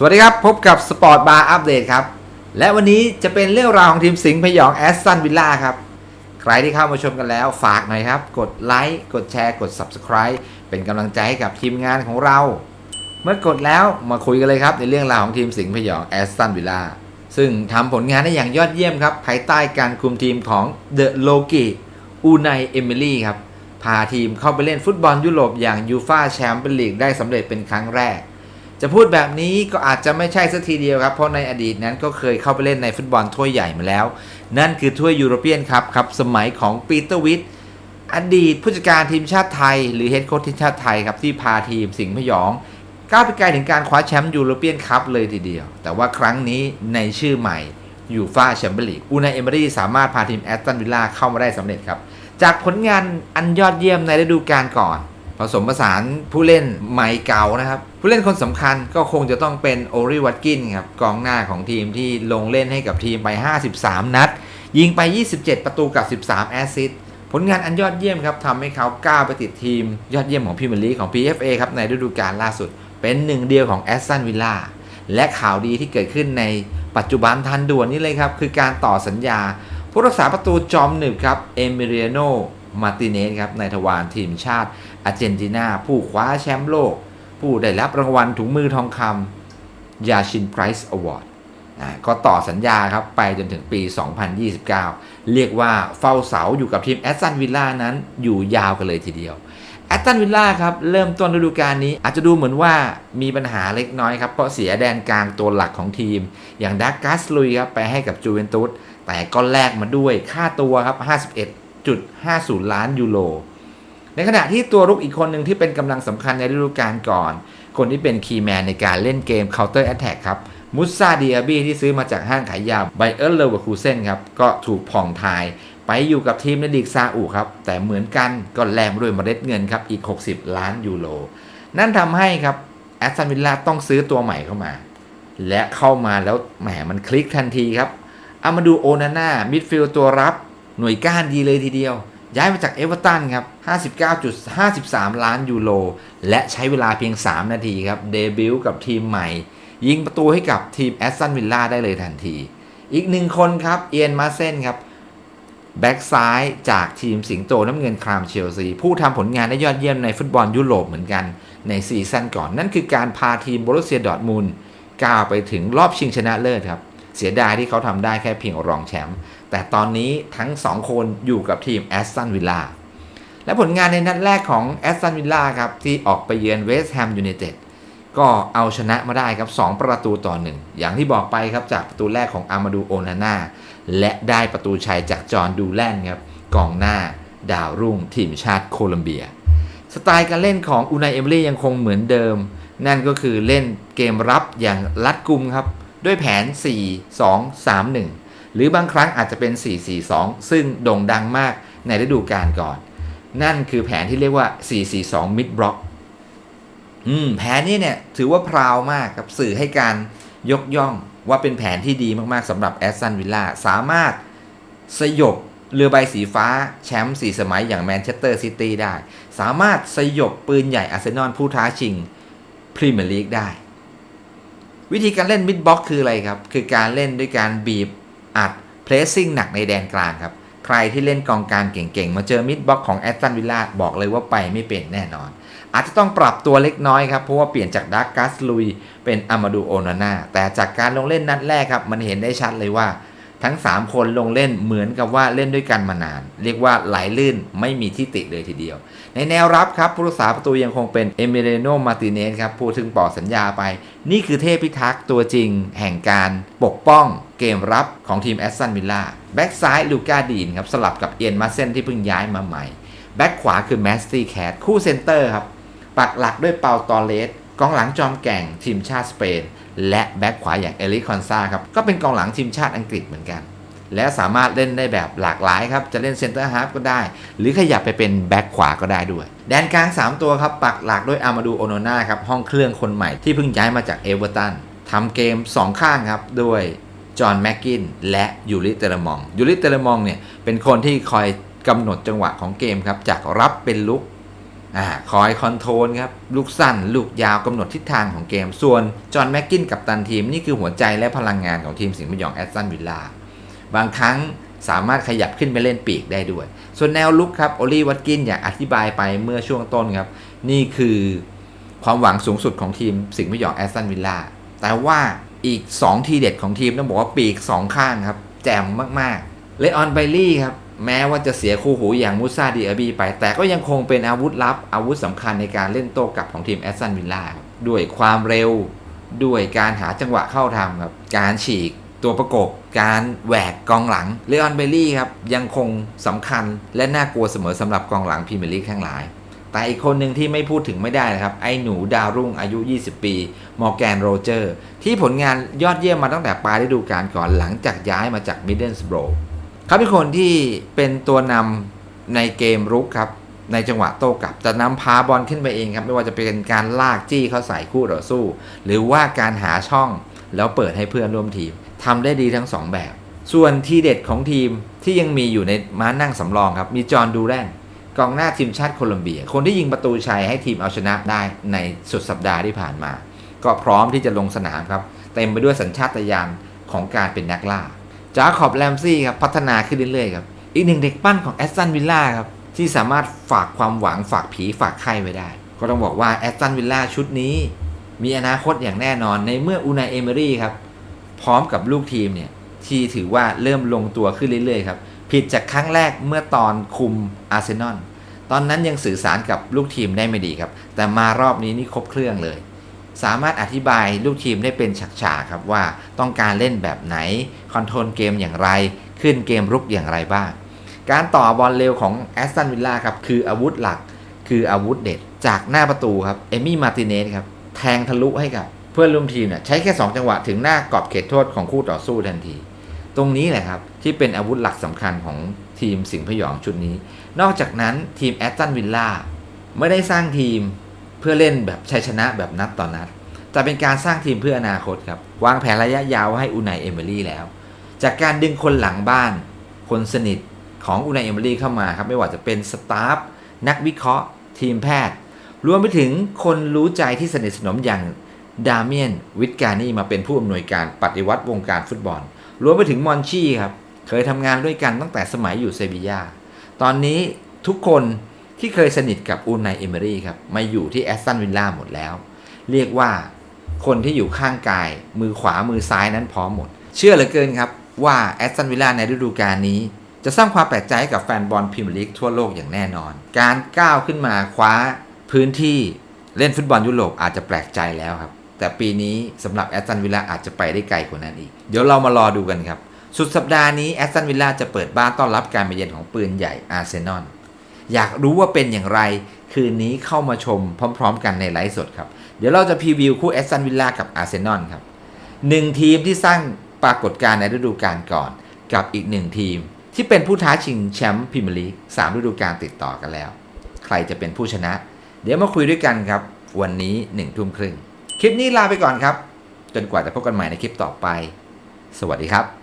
สวัสดีครับ พบกับสปอร์ตบาร์อัปเดตครับ และวันนี้จะเป็นเรื่องราวของทีมสิงห์พยองแอสตันวิลล่าครับ ใครที่เข้ามาชมกันแล้วฝากหน่อยครับ กดไลค์กดแชร์กด Subscribe เป็นกำลังใจให้กับทีมงานของเรา เมื่อกดแล้วมาคุยกันเลยครับ ในเรื่องราวของทีมสิงห์พยองแอสตันวิลล่าซึ่งทำผลงานได้อย่างยอดเยี่ยมครับ ภายใต้การคุมทีมของเดอะโลกิอูไนเอมิลี่ครับพาทีมเข้าไปเล่นฟุตบอลยุโรปอย่างยูฟาแชมเปี้ยนลีกได้สำเร็จเป็นครั้งแรก จะพูดแบบนี้ก็อาจจะไม่ใช่สักทีเดียวครับ เพราะในอดีตนั้นก็เคยเข้าไปเล่นในฟุตบอลถ้วยใหญ่มาแล้ว นั่นคือถ้วยยูโรเปียนครับครับ สมัยของปีเตอร์วิทอดีตผู้จัดการทีมชาติไทย หรือเฮดโค้ชทีมชาติไทยครับที่พาทีมสิงห์พยองก้าวไปไกลถึงการคว้าแชมป์ยูโรเปียนคัพเลยทีเดียว แต่ว่าครั้งนี้ในชื่อใหม่ยูฟาแชมเปี้ยนลีกอูนายเอเมอรี่สามารถพาทีมแอสตันวิลล่าเข้ามาได้สำเร็จครับ จากผลงานอันยอดเยี่ยมในฤดูกาลก่อน ผสมผสานผู้เล่นใหม่เก่านะครับ ผู้เล่นคนสำคัญก็คงจะต้องเป็นโอริวัตกินครับกองหน้าของทีมที่ลงเล่นให้กับทีมไป 53 นัด ยิงไป 27 ประตูกับ 13 แอสซิสต์ผลงานอันยอดเยี่ยมครับทำให้เขาก้าวไปติดทีม ยอดเยี่ยมของพรีเมียร์ลีกของ PFA ครับในฤดูกาลล่าสุด เป็นหนึ่งเดียวของแอสตันวิลล่าและข่าวดีที่เกิดขึ้นในปัจจุบันทันด่วนนี้เลยครับ คือการต่อสัญญา ผู้รักษาประตูจอมหนึบครับ เอมิเรียโนมาติเนสครับในทวารทีมชาติ อาร์เจนตินาผู้คว้าแชมป์โลก ผู้ได้รับรางวัลถุงมือทองคำยาชินไพรส์อวอร์ดก็ต่อสัญญาครับไปจนถึงปี 2029 เรียกว่าเฝ้าเสาอยู่กับทีมแอสตันวิลล่านั้นอยู่ยาวกันเลยทีเดียวแอตตันวิลล่าครับเริ่มต้นฤดูกาลนี้อาจจะดูเหมือนว่ามีปัญหาเล็กน้อยครับ เพราะเสียแดนกลางตัวหลักของทีม อย่างดักกัสลุยครับไปให้กับจูเวนตุสแต่ก็แลกมาด้วยค่าตัวครับ 51.50 ล้านยูโร ในขณะที่ตัวรุกอีกคนหนึ่งที่เป็นกำลังสำคัญในฤดูกาลก่อน คนที่เป็นคีย์แมนในการเล่นเกม Counter Attack ครับมุสซาเดียบีที่ซื้อมาจากห้างขายยาไบเออร์เลเวอร์คูเซนครับ ก็ถูกผ่องทาย ไปอยู่กับทีมในลีกซาอุครับ แต่เหมือนกันก็แลกมด้วยเมล็ดเงินครับ อีก 60 ล้านยูโร นั่นทำให้ครับแอสตันวิลล่าต้องซื้อตัวใหม่เข้ามา และเข้ามาแล้วแหมมันคลิกทันทีครับเอามาดูโอนาน่ามิดฟิลด์ตัวรับ หน่วยก้านดีเลยทีเดียว ย้ายมาจากเอเวอร์ตันครับ 59.53 ล้านยูโร และใช้เวลาเพียง 3 นาทีครับ เดบิวต์กับทีมใหม่ ยิงประตูให้กับทีมแอสตันวิลล่าได้เลยทันที อีกหนึ่งคนครับเอียนมาเซนครับ แบ็กซ้ายจากทีมสิงโตน้ำเงินครามเชลซี ผู้ทำผลงานได้ยอดเยี่ยมในฟุตบอลยุโรปเหมือนกันในซีซั่นก่อน นั่นคือการพาทีมโบรุสเซียดอร์ทมุนก้าวไปถึงรอบชิงชนะเลิศครับ เสียดายที่เขาทำได้แค่เพียงรองแชมป์แต่ตอนนี้ทั้ง 2 คนอยู่กับทีมแอสตันวิลล่าและผลงานในนัดแรกของแอสตันวิลล่าครับ ที่ออกไปเยือนเวสต์แฮมยูไนเต็ดก็เอาชนะมาได้ครับ 2 ประตูต่อหนึ่งอย่างที่บอกไปครับ จากประตูแรกของอามาดูโอนาน่าและได้ประตูชัยจากจอห์นดูแลนครับกองหน้าดาวรุ่งทีมชาติโคลัมเบีย สไตล์การเล่นของอูนายเอมรี่ยังคงเหมือนเดิม นั่นก็คือเล่นเกมรับอย่างรัดกุมครับ ด้วยแผน 4-2-3-1 หรือบางครั้งอาจจะเป็น 4-4-2 ซึ่งโด่งดังมากในฤดูกาลก่อน นั่นคือแผนที่เรียกว่า 4-4-2 mid block อืมแผนนี้เนี่ยถือว่าพราวมากครับสื่อให้การยกย่องว่าเป็นแผนที่ดีมากๆสำหรับแอสตันวิลล่าสามารถสยบเรือใบสีฟ้าแชมป์สี่สมัยอย่างแมนเชสเตอร์ซิตี้ได้ สามารถสยบปืนใหญ่อาร์เซนอลผู้ท้าชิงพรีเมียร์ลีกได้ วิธีการเล่นมิดบ็อกคืออะไรครับ คือการเล่นด้วยการบีบอัดเพลสซิ่งหนักในแดนกลางครับ ใครที่เล่นกองกลางเก่งๆ มาเจอมิดบ็อกของแอสตันวิลล่าบอกเลยว่าไปไม่เป็นแน่นอน อาจจะต้องปรับตัวเล็กน้อยครับ เพราะว่าเปลี่ยนจากดักกัสลุยเป็นอามาดูโอนาน่าแต่จากการลงเล่นนัดแรกครับ มันเห็นได้ชัดเลยว่า ทั้ง 3 คนลงเล่นเหมือนกับว่าเล่นด้วยกันมานาน เรียกว่าไหลลื่นไม่มีที่ติเลยทีเดียว ในแนวรับครับผู้รักษาประตูยังคงเป็นเอเมเรโนมาติเนสครับพูดถึงปอสัญญาไป นี่คือเทพพิทักษ์ตัวจริง แห่งการปกป้องเกมรับของทีมแอสตันวิลล่าแบ็กซ้ายลูก้าดีนครับสลับกับเอียนมาเซนที่เพิ่งย้ายมาใหม่แบ็กขวาคือแมสตี้แคทคู่เซนเตอร์ครับปักหลักด้วยเปาตอเลส กองหลังจอมแก่งทีมชาติสเปน และแบ็กขวาอย่างเอลิคอนซาครับ ก็เป็นกองหลังทีมชาติอังกฤษเหมือนกัน และสามารถเล่นได้แบบหลากหลายครับ จะเล่นเซนเตอร์ฮาร์ฟก็ได้ หรือขยับไปเป็นแบ็กขวาก็ได้ด้วย แดนกลาง 3 ตัวครับ ปักหลักด้วยอามาดูโอโนนาครับ ห้องเครื่องคนใหม่ที่เพิ่งย้ายมาจากเอเวอร์ตันทำเกม 2 ข้างครับด้วยจอห์นแม็กกินและยูริเตเลมองยูริเตเลมองเนี่ยเป็นคนที่คอยกำหนดจังหวะของเกมครับจากรับเป็นลุก อ่าคอยคอนโทรลครับ ลูกสั้น ลูกยาวกำหนดทิศทางของเกม ส่วนจอห์นแม็กกินกับตันทีม นี่คือหัวใจและพลังงานของทีมสิงห์บุรีแอสตันวิลล่าบางครั้งสามารถขยับขึ้นไปเล่นปีกได้ด้วย ส่วนแนวลุกครับโอลีวัตกินอย่างอธิบายไปเมื่อช่วงต้นครับ นี่คือความหวังสูงสุดของทีมสิงห์บุรีแอสตันวิลล่าแต่ว่าอีก 2 ทีเด็ดของทีมต้องบอกว่าปีก 2 ข้างครับ แจ่มมากๆเลออนไบลี่ครับ แม้ว่าจะเสียคู่หูอย่างมูซาดีอาบีไป แต่ก็ยังคงเป็นอาวุธลับ อาวุธสำคัญในการเล่นโต้กลับของทีมแอสตันวิลล่าด้วยความเร็ว ด้วยการหาจังหวะเข้าทำครับ การฉีกตัวประกบ การแหวกกองหลัง เลออนเบลลี่ครับ ยังคงสำคัญและน่ากลัวเสมอสำหรับกองหลังพรีเมียร์ลีกทั้งหลาย แต่อีกคนหนึ่งที่ไม่พูดถึงไม่ได้นะครับ ไอ้หนูดาวรุ่งอายุ 20 ปี มอร์แกนโรเจอร์ ที่ผลงานยอดเยี่ยมมาตั้งแต่ปลายฤดูกาลก่อนหลังจากย้ายมาจากมิดเดิลสโบร เขาเป็นคนที่เป็นตัวนำในเกมรุกครับ ในจังหวะโต้กลับจะนำพาบอลขึ้นไปเองครับ ไม่ว่าจะเป็นการลากจี้เขาใส่คู่ต่อสู้ หรือว่าการหาช่องแล้วเปิดให้เพื่อนร่วมทีมทำได้ดีทั้งสองแบบ ส่วนทีเด็ดของทีมที่ยังมีอยู่ในม้านั่งสำรองครับ มีจอห์นดูแรนกองหน้าทีมชาติโคลอมเบีย คนที่ยิงประตูชัยให้ทีมเอาชนะได้ในสุดสัปดาห์ที่ผ่านมา ก็พร้อมที่จะลงสนามครับ เต็มไปด้วยสัญชาตญาณของการเป็นนักล่า จาขอบแรมซี่ครับพัฒนาขึ้นเรื่อยๆครับอีกหนึ่งเด็กปั้นของแอสตันวิลล่าครับที่สามารถฝากความหวังฝากผีฝากไข้ไว้ได้ ก็ต้องบอกว่าแอสตันวิลล่าชุดนี้ มีอนาคตอย่างแน่นอนในเมื่ออูนายเอเมอรี่ครับพร้อมกับลูกทีมเนี่ยที่ถือว่าเริ่มลงตัวขึ้นเรื่อยๆครับผิดจากครั้งแรกเมื่อตอนคุมอาร์เซนอลตอนนั้นยังสื่อสารกับลูกทีมได้ไม่ดีครับ แต่มารอบนี้นี่ครบเครื่องเลย สามารถอธิบายลูกทีมได้เป็นฉากๆครับว่าต้องการเล่นแบบไหน คอนโทรลเกมอย่างไร ขึ้นเกมรุกอย่างไรบ้าง การต่อบอลเร็วของแอสตันวิลล่าครับคืออาวุธหลักคืออาวุธเด็ด จากหน้าประตูครับเอมี่มาร์ติเนสครับแทงทะลุให้กับเพื่อนร่วมทีมเนี่ยใช้แค่ 2 จังหวะถึงหน้ากรอบเขตโทษของคู่ต่อสู้ทันที ตรงนี้แหละครับที่เป็นอาวุธหลักสำคัญของทีมสิงห์พยองชุดนี้ นอกจากนั้นทีมแอตตันวิลล่าไม่ได้สร้างทีม เพื่อเล่นแบบชัยชนะแบบนัดต่อนนัด แต่เป็นการสร้างทีมเพื่ออนาคตครับ วางแผนระยะยาวให้อูนายเอเมอรี่แล้ว จากการดึงคนหลังบ้าน คนสนิทของอูนายเอเมอรี่เข้ามาครับ ไม่ว่าจะเป็นสตาฟนักวิเคราะห์ ทีมแพทย์ รวมไปถึงคนรู้ใจที่สนิทสนมอย่างดาเมียนวิทการนี่มาเป็นผู้อำนวยการปฏิวัติวงการฟุตบอล รวมไปถึงมอนชี่ครับ เคยทำงานด้วยกันตั้งแต่สมัยอยู่เซบียาตอนนี้ทุกคน ที่เคยสนิทกับอูนายเอเมอรี่ครับมาอยู่ที่แอสตันวิลล่าหมดแล้ว เรียกว่าคนที่อยู่ข้างกาย มือขวามือซ้ายนั้นพร้อมหมด เชื่อเหลือเกินครับว่าแอสตันวิลล่าในฤดูกาลนี้ จะสร้างความแปลกใจให้กับแฟนบอลพรีเมียร์ลีกทั่วโลกอย่างแน่นอน การก้าวขึ้นมาคว้าพื้นที่เล่นฟุตบอลยุโรปอาจจะแปลกใจแล้วครับ แต่ปีนี้สำหรับแอสตันวิลล่าอาจจะไปได้ไกลกว่านั้นอีก เดี๋ยวเรามารอดูกันครับ สุดสัปดาห์นี้แอสตันวิลล่าจะเปิดบ้านต้อนรับการมาเยือนของปืนใหญ่อาร์เซนอล อยากรู้ว่าเป็นอย่างไร คืนนี้เข้ามาชมพร้อม ๆ กันในไลฟ์สดครับ เดี๋ยวเราจะพรีวิวคู่แอสตันวิลล่ากับอาร์เซนอลครับหนึ่งทีมที่สร้างปรากฏการณ์ในฤดูกาลก่อน กับอีกหนึ่งทีม ที่เป็นผู้ท้าชิงแชมป์พรีเมียร์ลีกสามฤดูกาลติดต่อกันแล้ว ใครจะเป็นผู้ชนะ เดี๋ยวมาคุยด้วยกันครับ วันนี้หนึ่งทุ่มครึ่งคลิปนี้ลาไปก่อนครับ จนกว่าจะพบกันใหม่ในคลิปต่อไป สวัสดีครับ